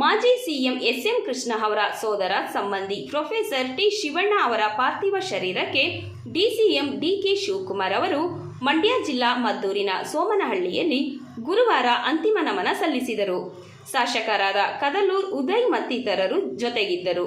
ಮಾಜಿ CM S M Krishna ಅವರ ಸೋದರ ಸಂಬಂಧಿ ಪ್ರೊಫೆಸರ್ ಟಿ ಶಿವಣ್ಣ ಅವರ ಪಾರ್ಥಿವ ಶರೀರಕ್ಕೆ ಡಿಸಿಎಂ ಡಿಕೆ ಶಿವಕುಮಾರ್ ಅವರು ಮಂಡ್ಯ ಜಿಲ್ಲಾ ಮದ್ದೂರಿನ ಸೋಮನಹಳ್ಳಿಯಲ್ಲಿ ಗುರುವಾರ ಅಂತಿಮ ನಮನ ಸಲ್ಲಿಸಿದರು. ಶಾಸಕರಾದ ಕದಲೂರ್ ಉದಯ್ ಮತ್ತಿತರರು ಜೊತೆಗಿದ್ದರು.